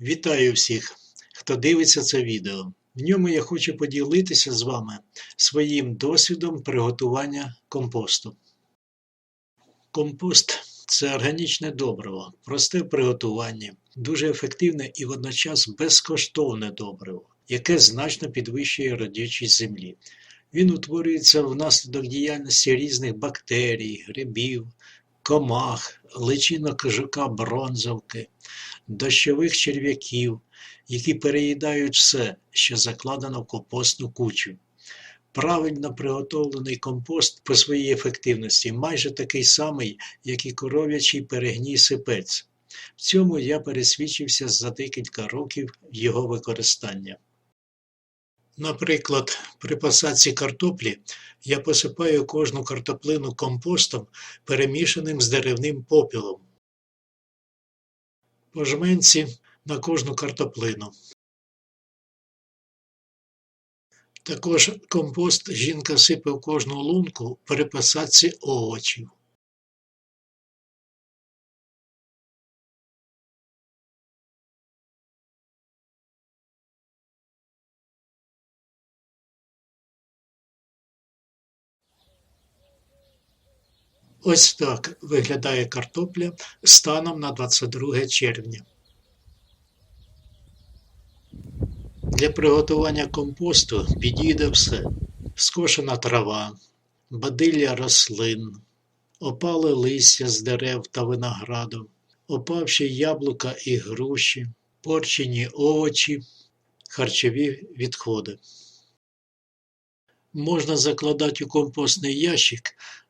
Вітаю всіх, хто дивиться це відео. В ньому я хочу поділитися з вами своїм досвідом приготування компосту. Компост це органічне добриво, просте в приготуванні, дуже ефективне і водночас безкоштовне добриво, яке значно підвищує родючість землі. Він утворюється внаслідок діяльності різних бактерій, грибів, комах, личинок жука бронзовки, дощових черв'яків, які переїдають все, що закладено в компостну кучу. Правильно приготовлений компост по своїй ефективності майже такий самий, як і коров'ячий перегній сипець. В цьому я пересвідчився за декілька років його використання. Наприклад, при посадці картоплі я посипаю кожну картоплину компостом, перемішаним з деревним попілом. По жменці на кожну картоплину. Також компост жінка сипе в кожну лунку при посадці овочів. Ось так виглядає картопля станом на 22 червня. Для приготування компосту підійде все: скошена трава, бадилля рослин, опале листя з дерев та винограду, опавші яблука і груші, порчені овочі, харчові відходи. Можна закладати у компостний ящик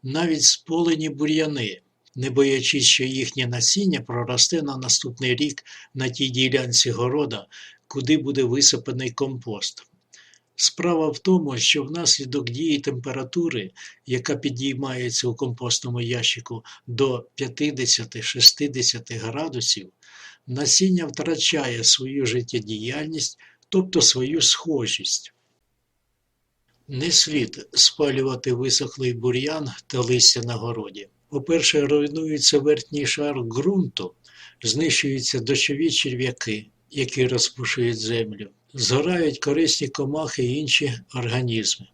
навіть сполені бур'яни, не боячись, що їхнє насіння проросте на наступний рік на тій ділянці города, куди буде висипаний компост. Справа в тому, що внаслідок дії температури, яка підіймається у компостному ящику до 50-60 градусів, насіння втрачає свою життєдіяльність, тобто свою схожість. Не слід спалювати висохлий бур'ян та листя на городі. По-перше, руйнується верхній шар ґрунту, знищуються дощові черв'яки, які розпушують землю, згорають корисні комахи і інші організми.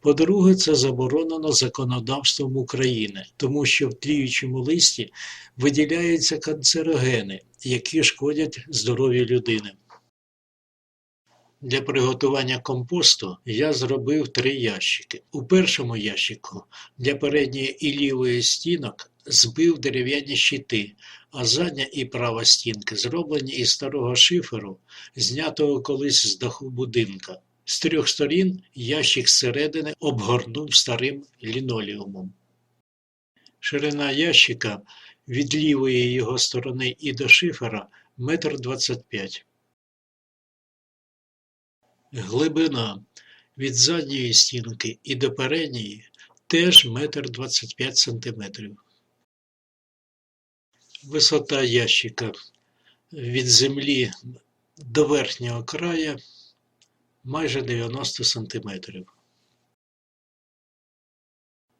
По-друге, це заборонено законодавством України, тому що в тліючому листі виділяються канцерогени, які шкодять здоров'ю людини. Для приготування компосту я зробив три ящики. У першому ящику для передньої і лівої стінок збив дерев'яні щити, а задня і права стінки зроблені із старого шиферу, знятого колись з даху будинка. З трьох сторін ящик зсередини обгорнув старим лінолеумом. Ширина ящика від лівої його сторони і до шифера метр двадцять п'ять. Глибина від задньої стінки і до передньої теж метр двадцять п'ять сантиметрів. Висота ящика від землі до верхнього краю майже 90 сантиметрів.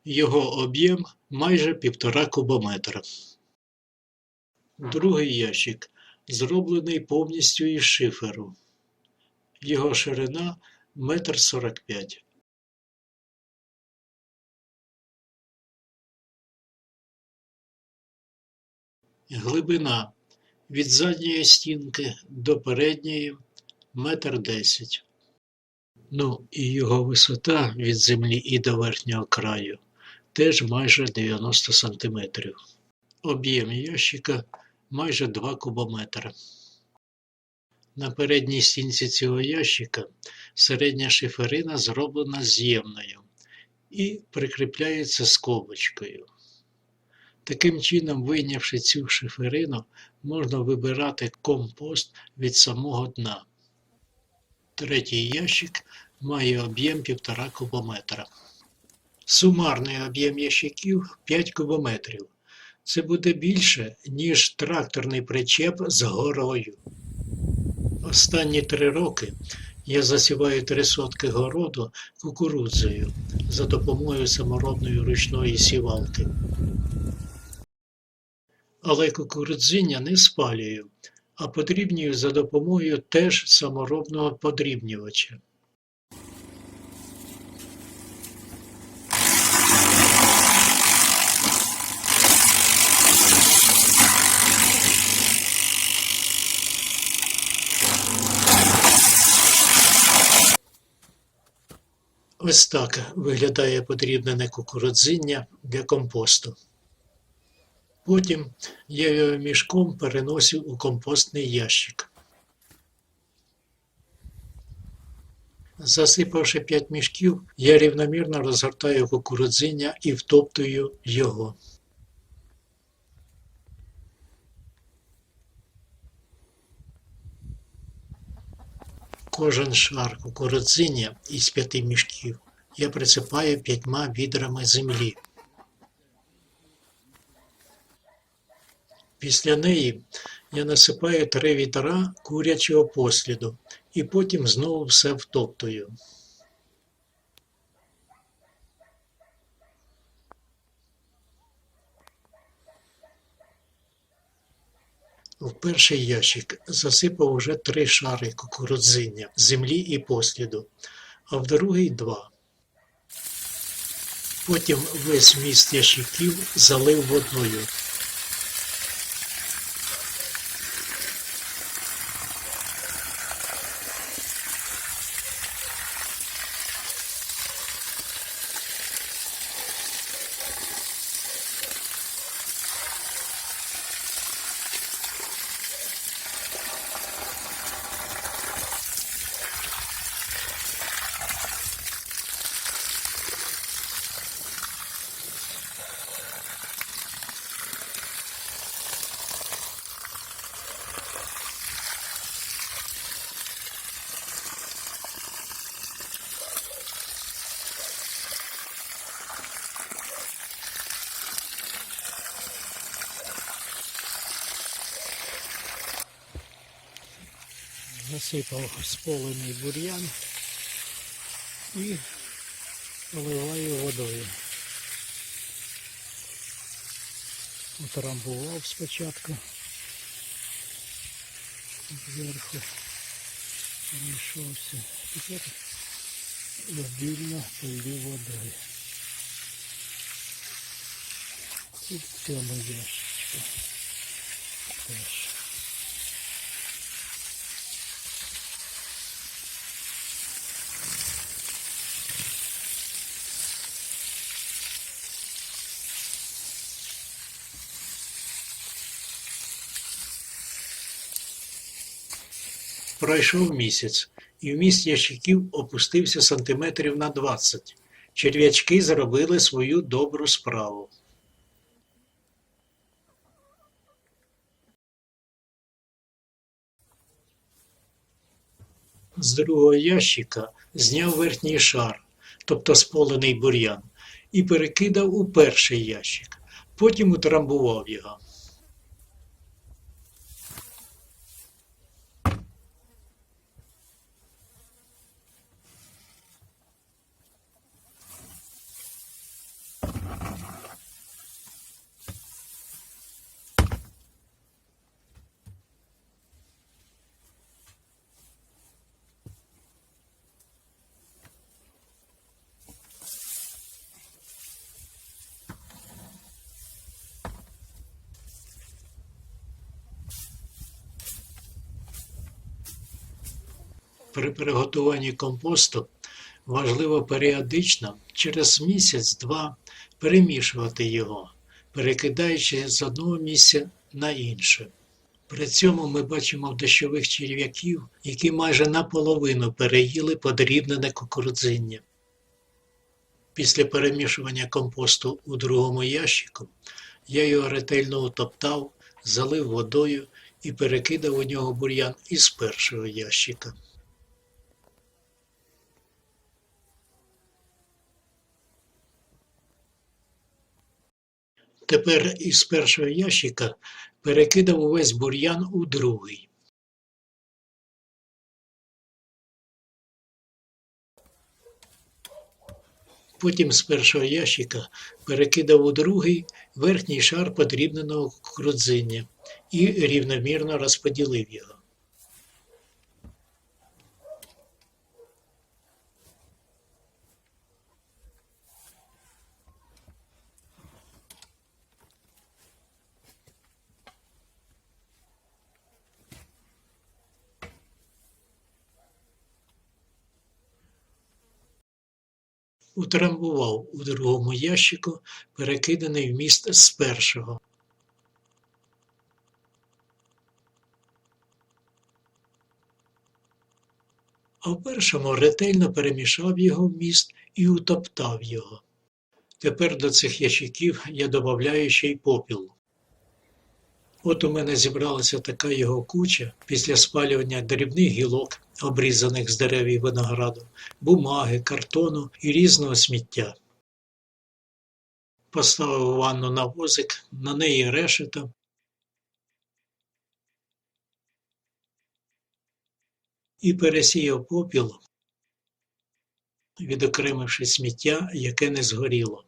Його об'єм майже півтора кубометра. Другий ящик зроблений повністю із шиферу. Його ширина метр сорок п'ять. Глибина від задньої стінки до передньої метр десять. Ну і його висота від землі і до верхнього краю теж майже 90 сантиметрів. Об'єм ящика майже 2 кубометри. На передній стінці цього ящика середня шиферина зроблена з'ємною і прикріпляється скобочкою. Таким чином, вийнявши цю шиферину, можна вибирати компост від самого дна. Третій ящик має об'єм 1,5 кубометра. Сумарний об'єм ящиків 5 кубометрів. Це буде більше, ніж тракторний причеп з горою. Останні три роки я засіваю три сотки городу кукурудзою за допомогою саморобної ручної сівалки. Але кукурудзиння не спалюю, а подрібнюю за допомогою теж саморобного подрібнювача. Ось так виглядає подрібнене кукурудзиння для компосту. Потім я його мішком переносив у компостний ящик. Засипавши 5 мішків, я рівномірно розгортаю кукурудзиння і втоптую його. Кожен шар кукурудзиня із п'яти мішків я присипаю п'ятьма відрами землі. Після неї я насипаю три вітра курячого посліду і потім знову все втоптую. В перший ящик засипав уже три шари кукурудзиння, землі і посліду, а в другий два. Потім весь міст ящиків залив водою. Насипав сполений бур'ян і поливаю водою. Утрамбував спочатку зверху перейшовся. Тепер обільно полью водою. В цьому ящичку теж. Пройшов місяць, і вміст ящиків опустився сантиметрів на 20. Черв'ячки зробили свою добру справу. З другого ящика зняв верхній шар, тобто сполений бур'ян, і перекидав у перший ящик. Потім утрамбував його. При приготуванні компосту важливо періодично через місяць-два перемішувати його, перекидаючи з одного місця на інше. При цьому ми бачимо дощових черв'яків, які майже наполовину переїли подрібнене кукурудзиння. Після перемішування компосту у другому ящику я його ретельно утоптав, залив водою і перекидав у нього бур'ян із першого ящика. Тепер із першого ящика перекидав увесь бур'ян у другий. Потім з першого ящика перекидав у другий верхній шар подрібненого крудзиння і рівномірно розподілив його. Утрамбував у другому ящику перекиданий вміст з першого. А в першому ретельно перемішав його вміст і утоптав його. Тепер до цих ящиків я додаю ще й попіл. От у мене зібралася така його куча після спалювання дрібних гілок, обрізаних з дерев і винограду, бумаги, картону і різного сміття. Поставив ванну на возик, на неї решето. І пересіяв попіл, відокремивши сміття, яке не згоріло.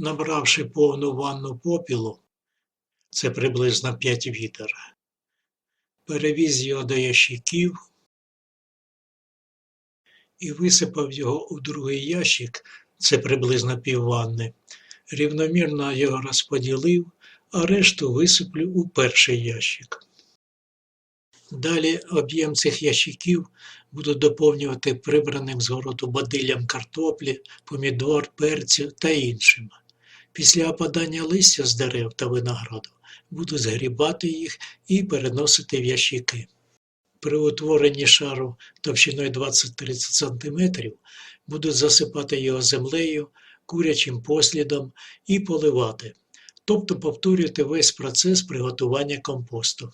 Набравши повну ванну попілу, це приблизно 5 вітер, перевіз його до ящиків і висипав його у другий ящик, це приблизно півванни, рівномірно його розподілив, а решту висиплю у перший ящик. Далі об'єм цих ящиків буду доповнювати прибраним з городу бадиллям картоплі, помідор, перцю та іншим. Після опадання листя з дерев та винограду будуть згрібати їх і переносити в ящики. При утворенні шару товщиною 20-30 см будуть засипати його землею, курячим послідом і поливати, тобто повторювати весь процес приготування компосту.